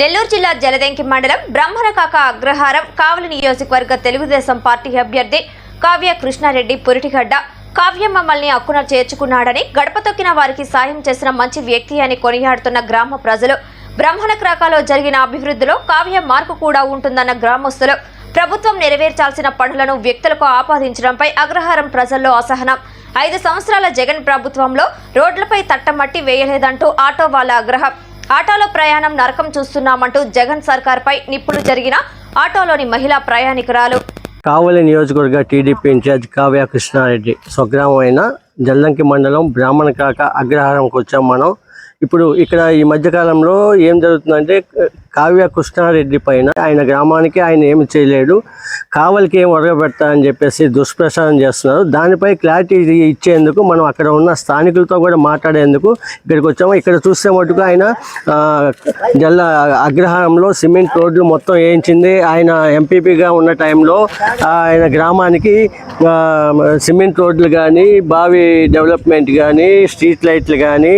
నెల్లూరు జిల్లా జలదెంకి మండలం బ్రహ్మరకాక అగ్రహారం కావలి నియోజకవర్గ తెలుగుదేశం పార్టీ అభ్యర్థి కావ్య కృష్ణారెడ్డి పురిటిగడ్డ. కావ్య మమ్మల్ని అక్కున చేర్చుకున్నాడని గడప తొక్కిన వారికి సాయం చేసిన మంచి వ్యక్తి అని కొనియాడుతున్న గ్రామ ప్రజలు బ్రహ్మణక్రాకాలో జరిగిన అభివృద్ధిలో కావ్య మార్పు కూడా ఉంటుందన్న గ్రామస్తులు ప్రభుత్వం నెరవేర్చాల్సిన పనులను వ్యక్తులకు ఆపాదించడంపై అగ్రహారం ప్రజల్లో అసహనం. ఐదు సంవత్సరాల జగన్ ప్రభుత్వంలో రోడ్లపై తట్టమట్టి వేయలేదంటూ ఆటో వాళ్ళ ఆగ్రహం. ఆటోలో ప్రయాణం నరకం చూస్తున్నామంటూ జగన్ సర్కార్పై నిప్పులు జరిగిన ఆటోలోని మహిళా ప్రయాణికురాలు. కావలి నియోజకవర్గ టీడీపీ ఇన్ఛార్జ్ కావ్య కృష్ణారెడ్డి స్వగ్రామం అయిన జల్లంకి మండలం బ్రాహ్మణ కాక అగ్రహారంకి వచ్చాం మనం. ఇప్పుడు ఇక్కడ ఈ మధ్యకాలంలో ఏం జరుగుతుందంటే కావ్య కృష్ణారెడ్డి పైన ఆయన గ్రామానికి ఆయన ఏమి చేయలేడు. కావలికి ఏం ఒరగబెడతా అని చెప్పేసి దుష్ప్రచారం చేస్తున్నారు. దానిపై క్లారిటీ ఇచ్చేందుకు మనం అక్కడ ఉన్న స్థానికులతో కూడా మాట్లాడేందుకు ఇక్కడికి వచ్చాము. ఇక్కడ చూస్తే మటుకు ఆయన జల్ల అగ్రహారంలో సిమెంట్ రోడ్లు మొత్తం వేయించింది. ఆయన ఎంపీపీగా ఉన్న టైంలో ఆయన గ్రామానికి సిమెంట్ రోడ్లు కానీ బావి డెవలప్మెంట్ కానీ స్ట్రీట్ లైట్లు కానీ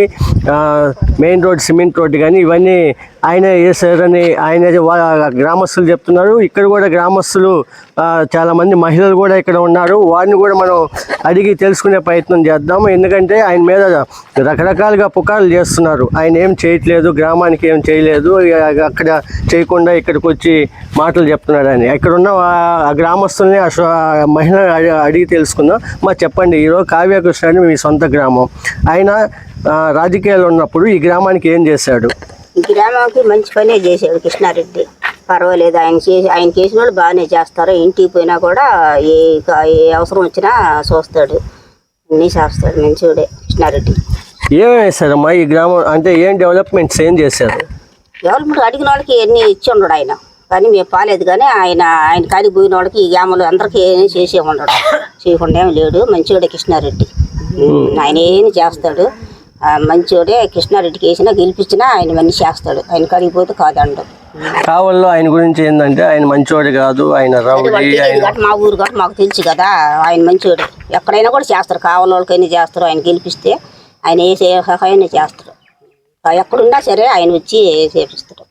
మెయిన్ రోడ్ సిమెంట్ రోడ్డు కానీ ఇవన్నీ ఆయన చేశారని ఆయన గ్రామస్తులు చెప్తున్నారు. ఇక్కడ కూడా గ్రామస్తులు చాలామంది మహిళలు కూడా ఇక్కడ ఉన్నారు. వారిని కూడా మనం అడిగి తెలుసుకునే ప్రయత్నం చేద్దాం. ఎందుకంటే ఆయన మీద రకరకాలుగా పుకార్లు చేస్తున్నారు. ఆయన ఏం చేయట్లేదు గ్రామానికి ఏం చేయలేదు. అక్కడ చేయకుండా ఇక్కడికి వచ్చి మాటలు చెప్తున్నాడు అని ఇక్కడ ఉన్న గ్రామస్తుల్ని ఆ మహిళ అడిగి తెలుసుకుందాం. మా చెప్పండి ఈరోజు కావ్యకృష్ణ అని మీ సొంత గ్రామం. ఆయన రాజకీయాలు ఉన్నప్పుడు ఈ గ్రామానికి ఏం చేశాడు? ఈ గ్రామానికి మంచి పనే చేశాడు కృష్ణారెడ్డి. పర్వాలేదు ఆయన చేసి ఆయన చేసిన వాళ్ళు బాగానే చేస్తారు. ఇంటికి పోయినా కూడా ఏ ఏ అవసరం వచ్చినా చూస్తాడు. అన్నీ చేస్తాడు మంచివాడే కృష్ణారెడ్డి. ఏం వేశారమ్మా ఈ గ్రామం? అంటే ఏం డెవలప్మెంట్స్ ఏం చేశారు? డెవలప్మెంట్ అడిగిన వాళ్ళకి ఎన్ని ఇచ్చి ఉండడు ఆయన. కానీ మేము పాలేదు కానీ ఆయన ఆయన కాడికి పోయిన వాళ్ళకి ఈ గ్రామంలో అందరికీ ఏమీ చేసే ఉండడు. చేయకుండా ఏమి లేడు. మంచివాడే కృష్ణారెడ్డి. ఆయన ఏమి చేస్తాడు. ఆ, మంచివాడే కృష్ణారెడ్డికి వేసినా గెలిపించినా ఆయన మనిషి చేస్తాడు. ఆయన కాడికి పోతే కాదండు కావల్లో ఆయన గురించి ఏంటంటే ఆయన మంచివాడు కాదు ఆయన మా ఊరు కాబట్టి మాకు తెలుసు కదా ఆయన మంచివాడు ఎక్కడైనా కూడా చేస్తారు. కావాల వాళ్ళకైనా చేస్తారు. ఆయన గెలిపిస్తే ఆయన ఏ సహాయం చేస్తారు. ఎక్కడున్నా సరే ఆయన వచ్చి చేపిస్తారు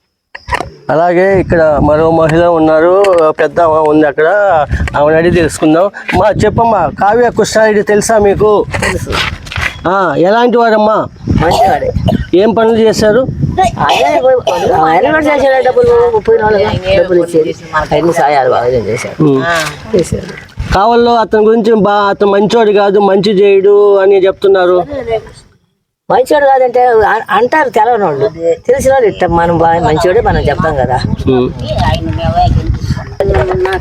అలాగే ఇక్కడ మరో మహిళ ఉన్నారు. పెద్ద ఆమె ఉంది అక్కడ. ఆమెను అడిగి తెలుసుకుందాం. మా చెప్పమ్మా కావ్య కృష్ణారెడ్డి తెలుసా మీకు? ఎలాంటి వారమ్మా మంచివాడే. ఏం పనులు చేశారు? ఆయన ఆయన కూడా చేశాడు డబ్బులు. పోయిన వాళ్ళకి డబ్బులు ఇచ్చేది. అన్ని సాయాలు బాగా చేశాడు. చేశాడు. కావల్లో అతని గురించి బా అతను మంచోడు కాదు మంచి చేయడు అని చెప్తున్నారు. మంచివాడు కాదంటే అంటారు తెలవని వాళ్ళు తెలిసిన వాళ్ళు ఇట్ట మనం బాగా మంచివాడే మనం చెప్తాం కదా.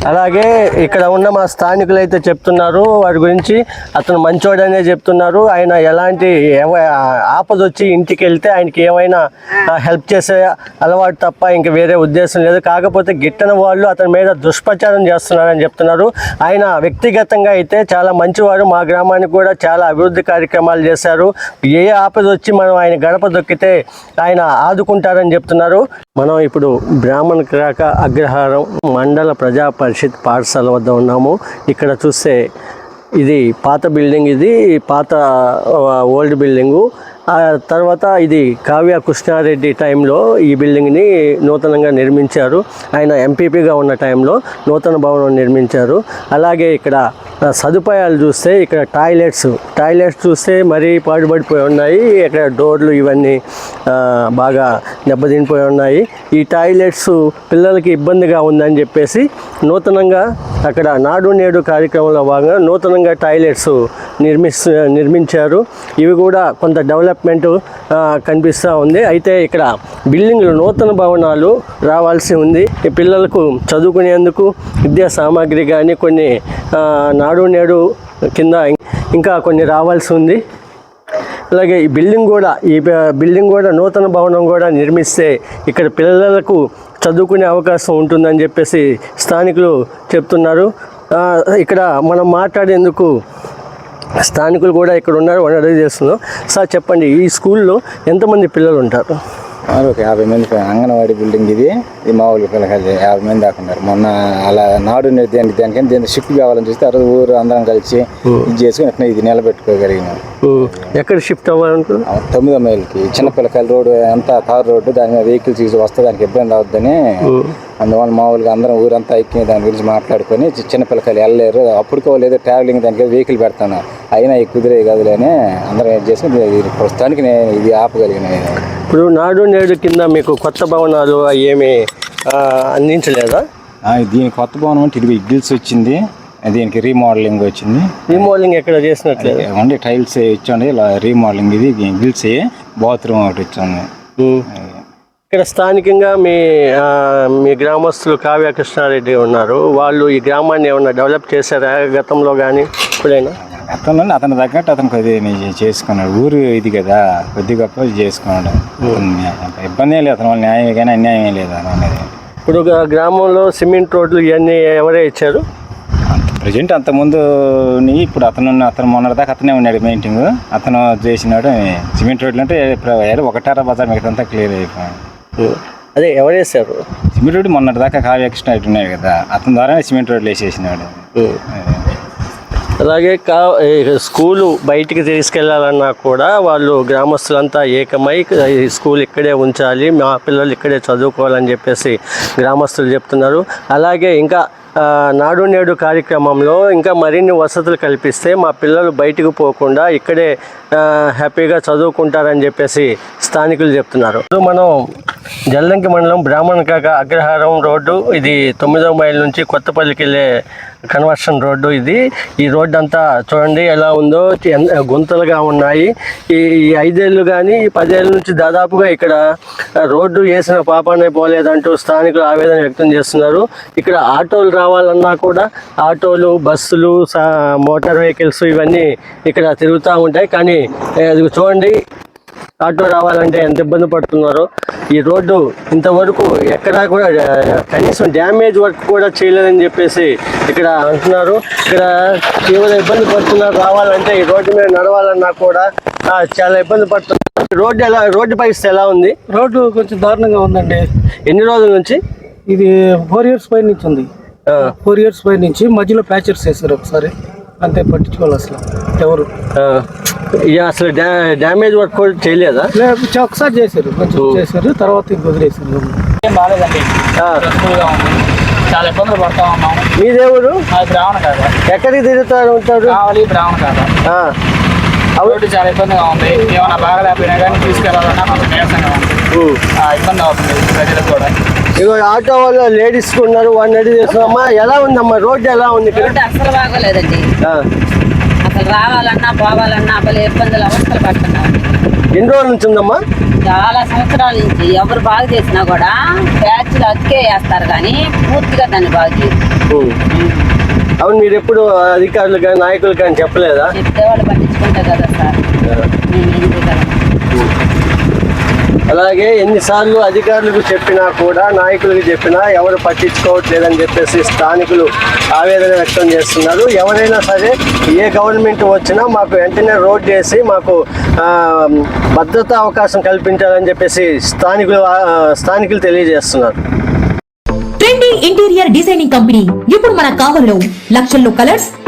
అలాగే ఇక్కడ ఉన్న మా స్థానికులు అయితే చెప్తున్నారు వారి గురించి అతను మంచోడనే చెప్తున్నారు. ఆయన ఎలాంటి ఆపదొచ్చి ఆపద వచ్చి ఇంటికి వెళ్తే ఆయనకి ఏమైనా హెల్ప్ చేసే అలవాటు తప్ప ఇంక వేరే ఉద్దేశం లేదు. కాకపోతే గిట్టన వాళ్ళు అతని మీద దుష్ప్రచారం చేస్తున్నారని చెప్తున్నారు. ఆయన వ్యక్తిగతంగా అయితే చాలా మంచివారు. మా గ్రామానికి కూడా చాలా అభివృద్ధి కార్యక్రమాలు చేశారు. ఏ ఆపద వచ్చి మనం ఆయన గడప దొక్కితే ఆయన ఆదుకుంటారని చెప్తున్నారు. మనం ఇప్పుడు బ్రాహ్మణ క్రాక అగ్రహారం మండల ప్రజా పరిషత్ పాఠశాల వద్ద ఉన్నాము. ఇక్కడ చూస్తే ఇది పాత బిల్డింగ్ ఇది పాత ఓల్డ్ బిల్డింగు. ఆ తర్వాత ఇది కావ్య కృష్ణారెడ్డి టైంలో ఈ బిల్డింగ్ని నూతనంగా నిర్మించారు. ఆయన ఎంపీపీగా ఉన్న టైంలో నూతన భవనం నిర్మించారు. అలాగే ఇక్కడ సదుపాయాలు చూస్తే ఇక్కడ టాయిలెట్స్ టాయిలెట్స్ చూస్తే మరీ పాడుపడిపోయి ఉన్నాయి. ఇక్కడ డోర్లు ఇవన్నీ బాగా దెబ్బతినిపోయి ఉన్నాయి. ఈ టాయిలెట్స్ పిల్లలకి ఇబ్బందిగా ఉందని చెప్పేసి నూతనంగా అక్కడ నాడు నేడు కార్యక్రమంలో భాగంగా నూతనంగా టాయిలెట్స్ నిర్మిస్తు నిర్మించారు. ఇవి కూడా కొంత డెవలప్మెంట్ కనిపిస్తూ ఉంది. అయితే ఇక్కడ బిల్డింగ్లు నూతన భవనాలు రావాల్సి ఉంది. ఈ పిల్లలకు చదువుకునేందుకు విద్యా సామాగ్రి కానీ కొన్ని నాడు నేడు కింద ఇంకా కొన్ని రావాల్సి ఉంది. అలాగే ఈ బిల్డింగ్ కూడా ఈ బిల్డింగ్ కూడా నూతన భవనం కూడా నిర్మిస్తే ఇక్కడ పిల్లలకు చదువుకునే అవకాశం ఉంటుందని చెప్పేసి స్థానికులు చెప్తున్నారు. ఇక్కడ మనం మాట్లాడేందుకు స్థానికులు కూడా ఇక్కడ ఉన్నారు అని అడిగి చేస్తున్నాం. సార్ చెప్పండి ఈ స్కూల్లో ఎంతమంది పిల్లలు ఉంటారు? సుమారు ఒక యాభై మంది అంగన్వాడీ బిల్డింగ్ ఇది. ఇది మామూలు పిల్లకాయలు యాభై మంది దాకా ఉన్నారు. మొన్న అలా నాడు దానికి దానికని దీన్ని షిఫ్ట్ కావాలని చూస్తే ఆ రోజు ఊరు అందరం కలిసి ఇది చేసుకుని ఇది నిలబెట్టుకోగలిగినాం. ఎక్కడ షిఫ్ట్ అవ్వాలనుకుంటున్నారు ఆ తొమ్మిదో మైల్కి. చిన్న పిల్లకాయల రోడ్డు అంతా తారు రోడ్డు దాని మీద వెహికల్స్ వస్తే దానికి ఇబ్బంది అవుద్దని అందువల్ల మామూలుగా అందరం ఊరంతా ఎక్కి దాని గురించి మాట్లాడుకొని చిన్న పిల్లకాయలు వెళ్ళలేరు. అప్పటికో లేదో ట్రావెలింగ్ దానికి వెహికల్ పెడతాను. అయినా ఈ కుదిరే కదులేని అందరం ఏం ఇది ప్రస్తుతానికి నేను ఇది ఆపగలిగిన ఇప్పుడు నాడు నేడు కింద మీకు కొత్త భవనాలు ఏమి అందించలేదా? దీని కొత్త భవనం అంటే ఇది గిల్స్ వచ్చింది. దీనికి రీమోడలింగ్ వచ్చింది. రీమోడలింగ్ ఎక్కడ చేసినట్లేదు? ఓన్లీ టైల్స్ ఇచ్చండి ఇలా రీమోడలింగ్ ఇది గిల్స్ బాత్రూమ్ ఒకటి ఇచ్చండి ఉమ్. ఇక్కడ స్థానికంగా మీ మీ గ్రామస్తులు కావ్య కృష్ణారెడ్డి ఉన్నారు. వాళ్ళు ఈ గ్రామాన్ని ఏమన్నా డెవలప్ చేశారా? గతంలో కానీ ఇప్పుడైనా గతంలో అతని తగ్గట్టు అతను కొద్దిగా చేసుకున్నాడు. ఊరు ఇది కదా కొద్ది గొప్ప చేసుకున్నాడు. ఇబ్బంది ఏం లేదు. అతని వాళ్ళ న్యాయం కానీ అన్యాయం ఏం లేదు అనేది. ఇప్పుడు గ్రామంలో సిమెంట్ రోడ్లు ఇవన్నీ ఎవరే ఇచ్చారు? ప్రజెంట్ అంతకుముందు ఇప్పుడు అతను అతను మొన్నటిదాకా అతనే ఉన్నాడు మెయింటింగ్ అతను చేసినాడు సిమెంట్ రోడ్లు అంటే ఒకటారా బజార్ మిగతా క్లియర్ అయిపోయింది. అదే ఎవరేసారు సిమెంట్ రోడ్డు మొన్నటిదాకా కావ్య కృష్ణ ఇటు ఉన్నాడు కదా అతని ద్వారానే సిమెంట్ రోడ్లు వేసేసినాడు. అలాగే కా స్కూలు బయటికి తీసుకెళ్ళాలన్నా కూడా వాళ్ళు గ్రామస్తులంతా ఏకమై ఈ స్కూల్ ఇక్కడే ఉంచాలి మా పిల్లలు ఇక్కడే చదువుకోవాలని చెప్పేసి గ్రామస్తులు చెప్తున్నారు అలాగే ఇంకా నాడు నేడు కార్యక్రమంలో ఇంకా మరిన్ని వసతులు కల్పిస్తే మా పిల్లలు బయటకు పోకుండా ఇక్కడే హ్యాపీగా చదువుకుంటారని చెప్పేసి స్థానికులు చెప్తున్నారు. మనం జల్లంకి మండలం బ్రాహ్మణ కాక అగ్రహారం రోడ్డు ఇది తొమ్మిదవ మైల్ నుంచి కొత్తపల్లికి వెళ్ళే కన్వర్షన్ రోడ్డు ఇది. ఈ రోడ్డు అంతా చూడండి ఎలా ఉందో ఎంత గుంతలుగా ఉన్నాయి. ఈ ఐదేళ్ళు కానీ ఈ పదేళ్ళ నుంచి దాదాపుగా ఇక్కడ రోడ్డు వేసిన పాపానే పోలేదంటూ స్థానికులు ఆవేదన వ్యక్తం చేస్తున్నారు. ఇక్కడ ఆటోలు రావాలన్నా కూడా ఆటోలు బస్సులు సా- మోటార్ వెహికల్స్ ఇవన్నీ ఇక్కడ తిరుగుతూ ఉంటాయి. కానీ అది చూడండి ఆటో రావాలంటే ఎంత ఇబ్బంది పడుతున్నారో ఈ రోడ్డు ఇంతవరకు ఎక్కడా కూడా కనీసం డ్యామేజ్ వర్క్ కూడా చేయలేదని చెప్పేసి ఇక్కడ అంటున్నారు. ఇక్కడ తీవ్ర ఇబ్బంది పడుతున్నారు రావాలంటే ఈ రోడ్డు మీద నడవాలన్నా కూడా చాలా ఇబ్బంది పడుతున్నారు. రోడ్డు ఎలా రోడ్డు పరిస్థితి ఎలా ఉంది? రోడ్డు కొంచెం దారుణంగా ఉందండి. ఎన్ని రోజుల నుంచి? ఇది ఫోర్ ఇయర్స్ పై నుంచి ఉంది ఫోర్ ఇయర్స్ పై నుంచి మధ్యలో ప్యాచర్స్ వేసారు ఒకసారి. అంతే పట్టించుకోవాలి అసలు. ఎవరు? ఇక అసలు డ్యా డ్యామేజ్ వర్క్ కూడా చేయలేదా? లేకపోతే ఒకసారి చేశారు కొంచెం చేశారు తర్వాత ఇంక వదిలేసారు ఏం బాగాలేదండి. ఆ, ఉంది. చాలా ఇబ్బందులు పడతా ఉన్నాం మీదేవురు అది బ్రాహ్మణ కాదా. ఎక్కడికి తిరుగుతారు ఉంటారు కావాలి బ్రాహ్మణ కాదా. ఆ, రోడ్డు చాలా ఇబ్బందిగా ఉంది. ఏమైనా బాగలేకపోయినా కానీ తీసుకెళ్ళాలన్నా కొంచెం నీరసంగా ఉంది. ఆ, ఇబ్బంది అవుతుంది ప్రజలకు కూడా. ఇగో ఆటో వాళ్ళు లేడీస్ ఉన్నారు వాడిని అడిగి చేస్తున్నామ్మా ఎలా ఉందమ్మా? రోడ్డు ఎలా ఉంది రోడ్డు అస్సలు బాగోలేదండి. అసలు రావాలన్నా పోవాలన్నా భలే ఇబ్బందులు అవస్థలు పడుతున్నాం ఎన్ని రోజుల నుంచి ఉందమ్మా? చాలా సంవత్సరాల నుంచి. ఎవరు బాగు చేసినా కూడా బ్యాచ్లు అతికే వేస్తారు కానీ పూర్తిగా దాన్ని బాగు చేయరు. అవును మీరు ఎప్పుడు అధికారులు కానీ నాయకులు కానీ చెప్పలేదా? చెప్తే వాళ్ళు పట్టించుకుంటారు కదా సార్. అలాగే ఎన్నిసార్లు అధికారులకు చెప్పినా కూడా నాయకులకు చెప్పినా ఎవరు పట్టించుకోవట్లేదని చెప్పేసి స్థానికులు ఆవేదన వ్యక్తం చేస్తున్నారు. ఎవరైనా సరే ఏ గవర్నమెంట్ వచ్చినా మాకు వెంటనే రోడ్ చేసి మాకు భద్రత భద్రతా అవకాశం కల్పించాలని చెప్పేసి స్థానికులు స్థానికులు తెలియజేస్తున్నారు. Trending interior designing company. ఇప్పుడు మన కావలిలో లక్షల్లో కలర్స్